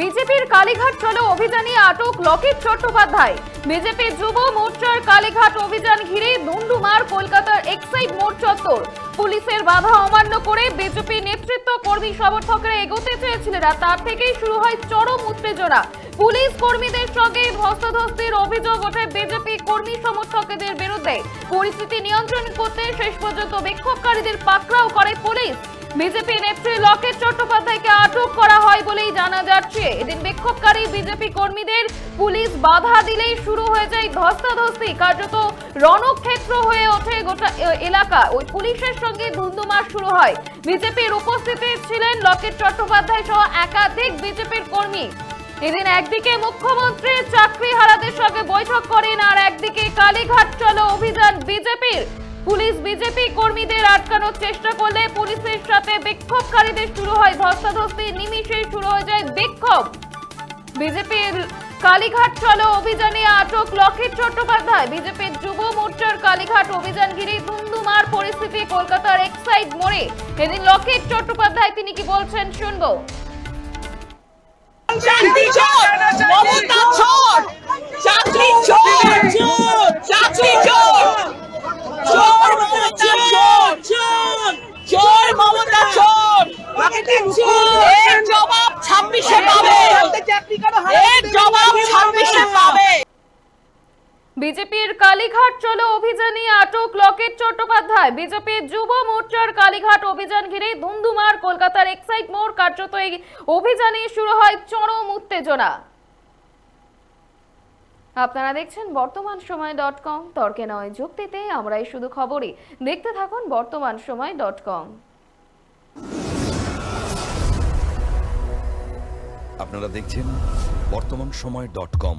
বিজেপির কালীঘাট চলো অভিযানে আটক লকেট চট্টোপাধ্যায়। বিজেপি যুব মোর্চার কালীঘাট অভিযান ঘিরে দুন্ডুমার কলকাতার এক্সাইড মোড় চত্বর। পুলিশের বাধা অমান্য করে বিজেপি নেতৃত্ব কর্মী সমর্থকরা এগোতে চেয়েছিলেন আর তার থেকেই শুরু হয় চরম উত্তেজনা। পুলিশ কর্মীদের সঙ্গে ধস্তাধস্তির অভিযোগ ওঠে বিজেপি কর্মী সমর্থকদের বিরুদ্ধে। পরিস্থিতি নিয়ন্ত্রণ করতে শেষ পর্যন্ত বিক্ষোভকারীদের পাকড়াও করে পুলিশ। বিজেপি নেত্রী লকেট চট্টোপাধ্যায়কে আটক করা হয় বলেই জানা যাচ্ছে। এদিন বিক্ষোভকারী বিজেপি কর্মীদের পুলিশ বাধা দিলেই শুরু হয়ে যায় ধস্তাধস্তি, কার্যত রণক্ষেত্র হয়ে ওঠে গোটা এলাকা। ওই পুলিশের সঙ্গে ধুন্ধুমার শুরু হয়। বিজেপির উপস্থিতি ছিলেন লকেট চট্টোপাধ্যায় সহ একাধিক বিজেপির কর্মী। এদিন একদিকে মুখ্যমন্ত্রী চাকরি হারাদের সঙ্গে বৈঠক করেন আর একদিকে কালীঘাট চলো অভিযান বিজেপির। পুলিশ বিজেপি কর্মীদের আটকানোর চেষ্টা করলে পুলিশের সাথে বিক্ষোভকারীদের শুরু হয় ধস্তাধস্তি নিমিশে শুরু হয়ে যায় বিক্ষোভ। বিজেপির কালীঘাট চলো অভিযানে আটক লকেট চট্টোপাধ্যায়। বিজেপির যুব মোর্চার কালীঘাট অভিযান ঘিরে ধুমধুমার পরিস্থিতি কলকাতার এক্সাইড মোড়ে। এদিন লকেট চট্টোপাধ্যায় তিনি কি বলছেন শুনব। চাকরি কালীঘাট চলো অভিযানে আটক লকেট চট্টোপাধ্যায়। বিজেপির যুব মোর্চার কালীঘাট অভিযান ঘিরে ধুমধুমার কলকাতার এক্সাইট মোড় কার্যত এই অভিযানে শুরু হয় চরম উত্তেজনা। আপনারা দেখছেন বর্তমান সময় ডট কম। তর্কে নয় যুক্তিতে, আমরাই শুধু খবরই। দেখতে থাকুন বর্তমান সময় ডট কম। আপনারা দেখছেন বর্তমান সময় ডট কম।